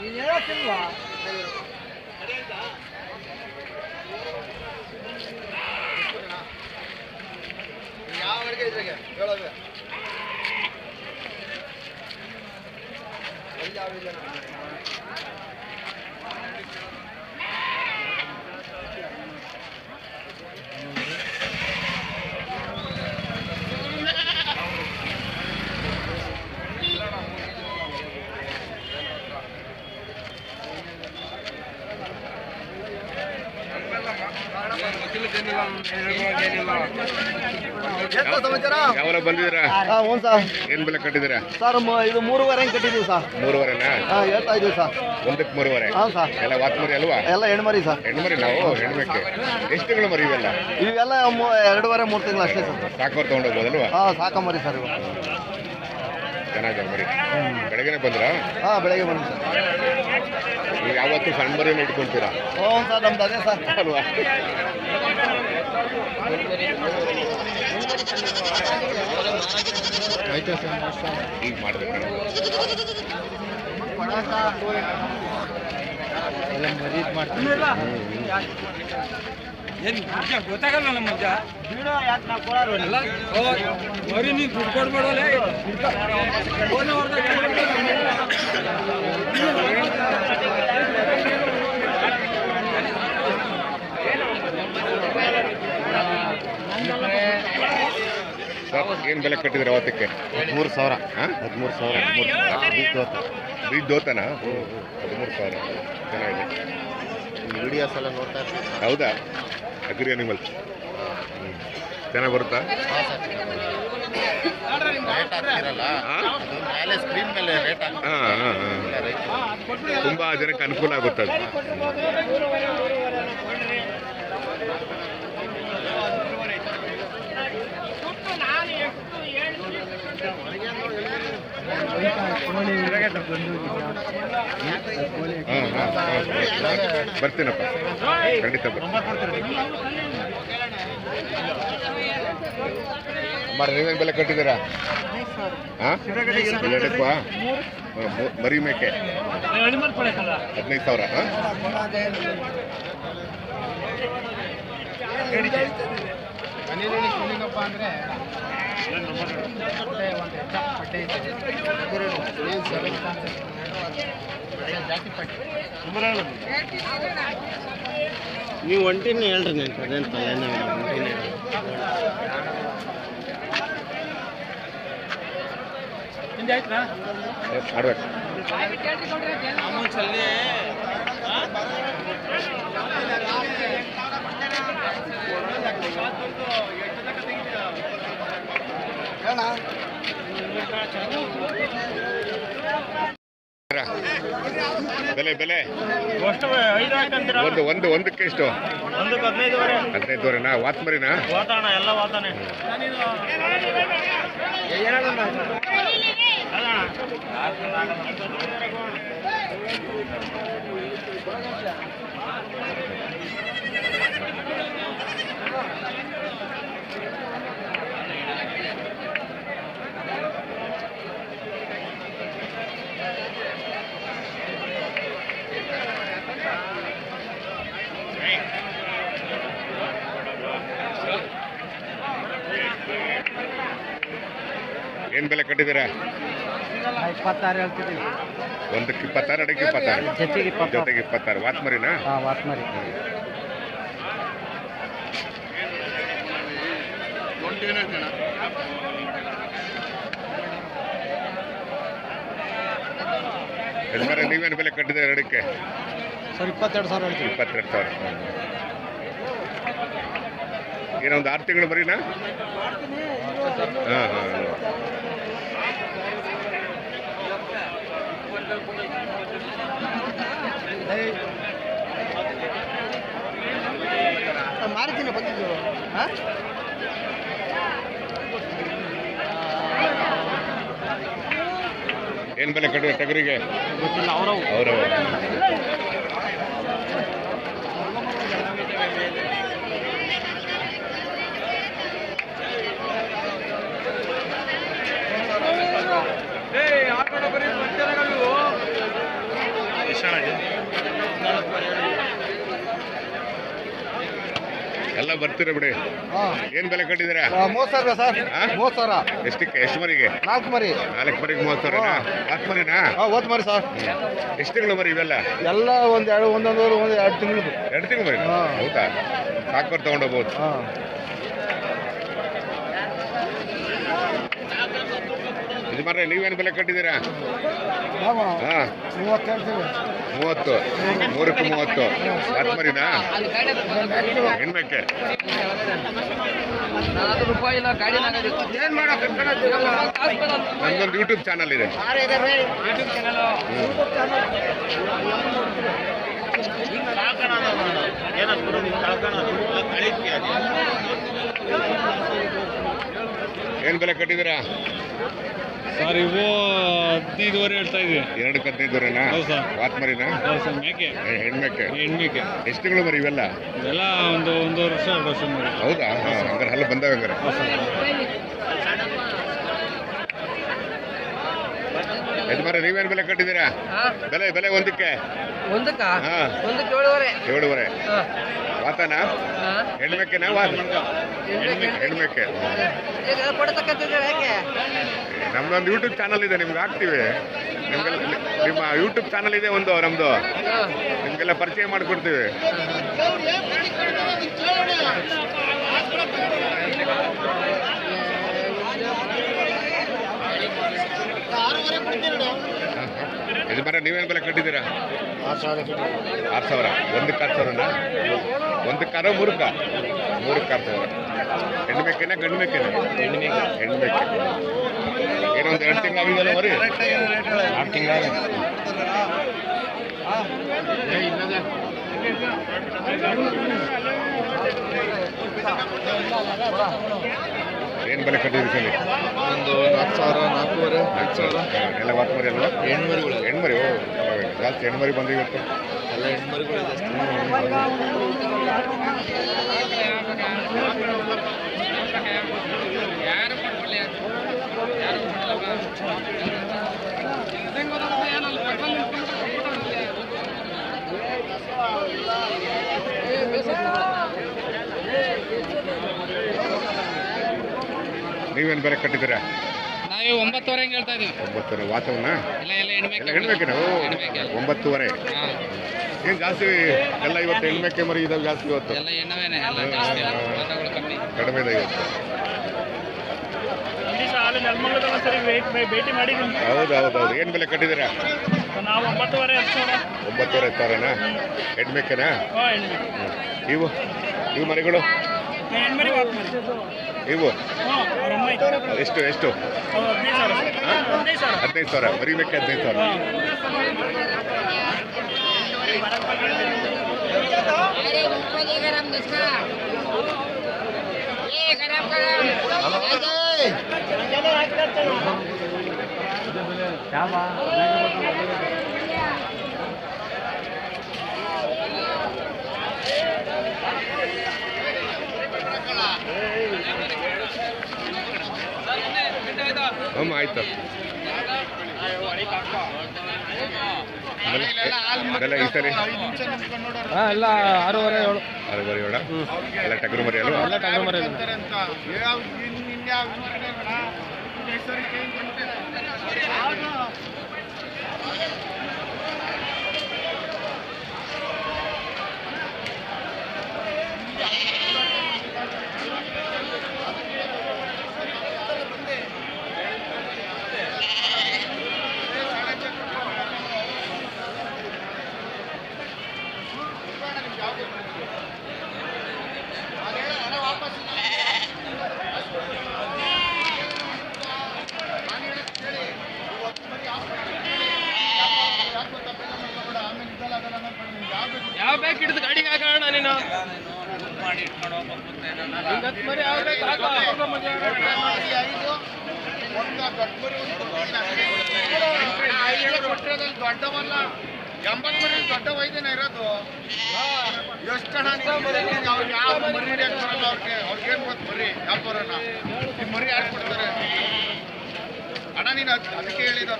ಎಷ್ಟು ಸಮಾಚಾರ ಯಾವಾಗ ಬಂದಿದ್ದೀರಾ? ಹ್ಞೂ ಸರ್. ಏನ್ ಬೆಲೆ ಕಟ್ಟಿದ್ದೀರಾ? ಸರ್ ಮ- ಇದು ಮೂರುವರೆ ಹಂಗೆ ಕಟ್ಟಿದ್ದೀವಿ ಸರ್. ಮೂರುವರೆನಾ? ಹಾಂ ಹೇಳ್ತಾ ಇದ್ದೀವಿ ಸರ್. ಒಂದಕ್ಕೆ ಮೂರುವರೆ? ಹಾಂ ಸರ್. ಎಲ್ಲ ವಾತ್ಮರಿ ಅಲ್ವಾ? ಎಲ್ಲ ಹೆಣ್ಮರಿ ಸರ್. ಹೆಣ್ಮರಿ ನಾವು ಹೆಣ್ಮಕ್ಕೆ. ಎಷ್ಟು ತಿಂಗಳು ಮರಿ ಇವೆಲ್ಲ? ಇವೆಲ್ಲ ಮೂ- ಎರಡೂವರೆ ಮೂರು ತಿಂಗಳು ಅಷ್ಟೇ ಸರ್. ಸಾಕೋರ್ ತಗೊಂಡೋಗ್ಬೋದಲ್ವಾ ಹಾಂ ಸಾಕಂಬರಿ ಸರ್ ಇವು ಚೆನ್ನಾಗಿದೆ ಮರಿ. ಬೆಳಗ್ಗೆನೆ ಬಂದ್ರಾ? ಹಾಂ ಬೆಳಗ್ಗೆ ಬನ್ನಿ ಸರ್. ಯಾವತ್ತು ಯಾವತ್ತೂ ಸಣ್ಣ ಮರಿನ ಇಟ್ಕೊಂತೀರಾ? ಹ್ಞೂ ಸರ್ ನಮ್ದು ಅದೇ ಸರ್. ಅಲ್ವಾ? ಈಗ ಮಾಡ್ತೀನಿ ಏನು ಮುಖ್ಯ ಗೊತ್ತಾಗಲ್ಲ ನಮ್ಮ ಅಲ್ಲ, ಓ, ಬರೀ ನೀನ್ ದುಡ್ಡು ಸರ್ ಏನು ಬೆಲೆ ಕಟ್ಟಿದ್ರೆ ಅವತ್ತಕ್ಕೆ? ಹದಿಮೂರು ಸಾವಿರ. ಹಾಂ? ಹದಿಮೂರು ಸಾವಿರ ಬೀಜ್ ದೋತನಾ? ಹದಿಮೂರು ಸಾವಿರ. ಚೆನ್ನಾಗಿದೆ. ವಿಡಿಯೋಸ್ ಎಲ್ಲ ನೋಡ್ತಾ ಇರ್ತೀವಿ ಹೌದಾ? ಅಗ್ರಿ ಅನಿಮಲ್ಸ್ ಚೆನ್ನಾಗಿ ಬರುತ್ತಾ? ತುಂಬ ಜನಕ್ಕೆ ಅನುಕೂಲ ಆಗುತ್ತೆ ಅದು. ಬರ್ತೀನಪ್ಪ. ಖಂಡಿತ ಬರ್ತೀನಿ. ನೀವೇನು ಬೆಲೆ ಕಟ್ಟಿದ್ದೀರಾ? ಹಾಂ ಮರಿ ಮೇಕೆ. ಹದಿನೈದು ಸಾವಿರ ಹಾಂ ನೀವು ಒಂಟಿನ ಹೇಳ್ರಿ ನಾನು. ಕಡೆ ಏನು ಒಂಟಿನ ಮಾಡ್ಬೇಕು ಬೆಲೆ ಬೆಲೆ. ಒಂದು ಒಂದು ಒಂದಕ್ಕೆ ಎಷ್ಟು? ಹದಿನೈದುವರೆನಾ? ವಾತ್ಮರಿನಾ? ಏನು ಬೆಲೆ ಕಟ್ಟಿದ್ದೀರಾ? ಇಪ್ಪತ್ತಾರು ಹೇಳ್ತಿದ್ದೀವಿ. ಒಂದಕ್ಕೆ ಇಪ್ಪತ್ತಾರು ಅಡಕ್ಕೆ ಇಪ್ಪತ್ತಾರು? ಜೊತೆಗೆ ಇಪ್ಪತ್ತಾರು. ಜೊತೆಗೆ ಇಪ್ಪತ್ತಾರು. ವಾತ್ಮರಿನಾ? ಹಾಂ ವಾತ್ಮರಿ. ಯಜಮಾನ ನೀವೇನು ಬೆಲೆ ಕಟ್ಟಿದೆ ಎರಡಕ್ಕೆ? ಸರ್ ಇಪ್ಪತ್ತೆರಡು ಸಾವಿರ ಹೇಳ್ತೀವಿ. ಇಪ್ಪತ್ತೆರಡು ಸಾವಿರ ಏನೊಂದು ಆರು ತಿಂಗಳು ಬರೀನಾ? ಹಾಂ ಹಾಂ ಮಾರಿದ್ದೀನಿ ಬಂದಿದ್ದು ಹಾಂ? ಏನು ಬೆಲೆ ಕಟ್ಟಿದ್ರೆ ಟಗರಿಗೆ? ಗೊತ್ತಿಲ್ಲ ಎಲ್ಲ ಬರ್ತೀರ ಬಿಡಿ. ಏನ್ ಬೆಲೆ ಕಟ್ಟಿದ್ದೀರಾ? ಮೂವತ್ತು ಸಾವಿರ ಸರ್? ಮೂವತ್ತು ಸಾವಿರ. ಎಷ್ಟಕ್ಕೆ ಎಷ್ಟು ಮರಿಗೆ? ನಾಲ್ಕು ಮರಿ. ನಾಲ್ಕು ಮರಿಗೆ ಮೂವತ್ತು ಸಾವಿರ ಹತ್ತು ಮರಿನಾ? ಹಾಂ ಓದ್ ಮರಿ ಸರ್. ಎಷ್ಟು ತಿಂಗಳು ಮರಿ ಇವೆಲ್ಲ? ಎಲ್ಲ ಒಂದ್ ಎರಡು ಒಂದೊಂದು ಒಂದು ಎರಡು ತಿಂಗಳು ಎರಡು ತಿಂಗಳು ಮರಿ. ಹೌದಾ? ಸಾಕು ತಗೊಂಡೋಗ್ಬೋದು ಯಜಮಾನ್ರೆ ನೀವೇನು ಬೆಲೆ ಕಟ್ಟಿದ್ದೀರಾ? ಹಾಂ. ಮೂವತ್ತು ಮೂರಕ್ಕೆ ಮೂವತ್ತು. ಹತ್ತು ಮರಿನಾ ಹೆಣ್ಮೆಕ್ಕೆ? ನಮ್ದೊಂದು ಯೂಟ್ಯೂಬ್ ಚಾನಲ್ ಇದೆ. ಏನು ಬೆಲೆ ಕಟ್ಟಿದ್ದೀರಾ? ಸರ್ ಇವು ಹದಿನೈದುವರೆ ಹೇಳ್ತಾ ಇದ್ವಿ. ಎರಡು ಹದಿನೈದು ವರೆನಾ? ಹೌದು ಸರ್. ಹತ್ತು ಮರಿನಾ ಹೌದು ಸರ್ ಮೇಕೆ. ಹೆ- ಹೆಣ್ಮೆಕ್ಕೆ ಹೆಣ್ಮೇಕೆ. ಎಷ್ಟು ತಿಂಗಳು ಮರಿ ಇವೆಲ್ಲ? ಇವೆಲ್ಲ ಒಂದು ಒಂದೂವರೆ ವರ್ಷ ಎರಡು ವರ್ಷ ಮಾಡಿ ಹೌದಾ? ಹಾ, ಹಂಗಾರೆ ಹಲ್ಲು ಬಂದಾವೆ ಹಂಗಾರೆ. ಸರ್ ನೀವೇನು ಬೆಲೆ ಕಟ್ಟಿದ್ದೀರಾ? ಬೆಲೆ ಬೆಲೆ ಒಂದಕ್ಕೆ? ಒಂದಕ್ಕ? ಹಾ. ಒಂದಕ್ಕೆ ಏಳುವರೆ. ಏಳುವರೆ. ವಾತನ? ಹೆಣ್ಮೆಕ್ಕೆನಾ ವಾತ? ಹೆಣ್ಮೆಕ್ಕೆ. ನಮ್ದೊಂದು ಯೂಟ್ಯೂಬ್ ಚಾನಲ್ ಇದೆ ನಿಮ್ಗೆ ಹಾಕ್ತೀವಿ. ನಿಮ್ಗೆಲ್ಲ ನಿಮ್ಮ ಯೂಟ್ಯೂಬ್ ಚಾನಲ್ ಇದೆ ಒಂದು ನಮ್ದು. ನಿಮ್ಗೆಲ್ಲ ಪರಿಚಯ ಮಾಡಿಕೊಡ್ತೀವಿ. ಯಜಮಾನ ನೀವೇನು ಬೆಲೆ ಕಟ್ಟಿದ್ದೀರಾ? ಆರು ಸಾವಿರ ಒಂದಕ್ಕೆ ಆರು ಸಾವಿರನಾ? ಒಂದಕ್ಕೆ ಆರೋ ಮೂರಕ್ಕ ಮೂರಕ್ಕೆ ಆರು ಸಾವಿರ. ಹೆಣ್ಣು ಮೇಕೆನಾ ಗಂಡು ಮೇಕೆನಾ? ಹೆಣ್ಣು ಮೇಕೆ. ಏನೊಂದು ಎರಡು ತಿಂಗಳಾಗಿದೆಯಲ್ಲ ಮರಿ? ಆರು ತಿಂಗಳ ಏನು ಬೆಲೆ ಕಟ್ಟಿದ್ರಿ ಸರಿ ಒಂದು ನಾಲ್ಕು ಸಾವಿರ ನಾಲ್ಕೂವರೆ ಐದು ಸಾವಿರ. ಎಲ್ಲ ಹತ್ತು ಮರಿ ಅಲ್ವಾ? ಹೆಣ್ಮರಿಗಳು ಹೆಣ್ಮರಿ ಓ ಓಹ್ ಜಾಸ್ತಿ ಹೆಣ್ಮರಿ ಬಂದು ಇವತ್ತು? ಎಲ್ಲ ಹೆಣ್ಮರಿಗಳು ಜಾಸ್ತಿ ನೀವೇನು ಬೇರೆ ಕಟ್ಟಿದ್ದೀರಾ? ನಾವು ಒಂಬತ್ತುವರೆ ಹಂಗೆ ಹೇಳ್ತಾ ಇದೀವಿ ಒಂಬತ್ತುವರೆ ವಾತಾವರಣ ಎಲ್ಲ ಹೆಣ್ಮೇಕೆ ಎಲ್ಲ ಹೆಣ್ಮೇಕೆನಾ ಓ ಒಂಬತ್ತುವರೆ. ಏನು ಜಾಸ್ತಿ ಎಲ್ಲ ಇವತ್ತು ಹೆಣ್ಮೆಕ್ಕೆ ಮರಿ ಇದಾವೆ ಜಾಸ್ತಿ ಇವತ್ತು? ಎಲ್ಲ ಹೆಣ್ಣವೇನೆ ಎಲ್ಲ ಜಾಸ್ತಿ ಇಲ್ಲ ಮಾತುಗಳು ಕಮ್ಮಿ. ಕಡಿಮೆ ಇದೆ ಇವತ್ತು. ಭೇಟಿ ಮಾಡಿದ್ದೀನಿ. ಹೌದು ಹೌದು ಹೌದು. ಏನು ಬೆಲೆ ಕಟ್ಟಿದ್ದೀರಾ? ನಾವು ಒಂಬತ್ತುವರೆ ಹತ್ತು ಸಾವಿರ ಒಂಬತ್ತುವರೆ ಸಾವಿರನಾ ಹಾಂ ಇವು ಇವು ಮರಿಗಳು? ಇವು? ಹಾಂ ಅವ್ರ ಅಮ್ಮ ಇತ್ತು ಎಷ್ಟು ಎಷ್ಟು? ಅವ್ರು ಹದಿನೈದು ಸಾವಿರ. ಹದಿನೈದು ಸಾವಿರ. ಹದಿನೈದು ಸಾವಿರ? ಮರಿ ಹ್ಞೂ ಆಯ್ತು. ಅದೆಲ್ಲ ಈ ಸರಿ? ಹಾಂ ಎಲ್ಲ ಆರೂವರೆ ಏಳು. ಆರೂವರೆ ಬೇಡ ಎಲ್ಲ ಟಗರು ಮರಿ ಅಲ್ವಾ? ಎಲ್ಲ ಟಗರು ಮರಿ ಯಾವ ಯಾವ ಹಾಕೋ ದೊಡ್ಡವಲ್ಲ ಎಂಬತ್ತು ಮರಿ ದೊಡ್ಡ ವೈದ್ಯನ ಇರೋದು ಎಷ್ಟು ಹಣ ಅವ್ರು ಯಾವ ಮರಿ ಹಿಡಿಯಕ್ ಬರಲ್ಲ ಅವ್ರಿಗೆ ಅವ್ರಿಗೇನು ಗೊತ್ತು ಮರಿ ವ್ಯಾಪಾರನ ಈ ಮರಿ ಯಾರು ಕೊಡ್ತಾರೆ ಅಣ್ಣ, ನೀನು ಅದ್- ಅದಕ್ಕೆ ಹೇಳಿದ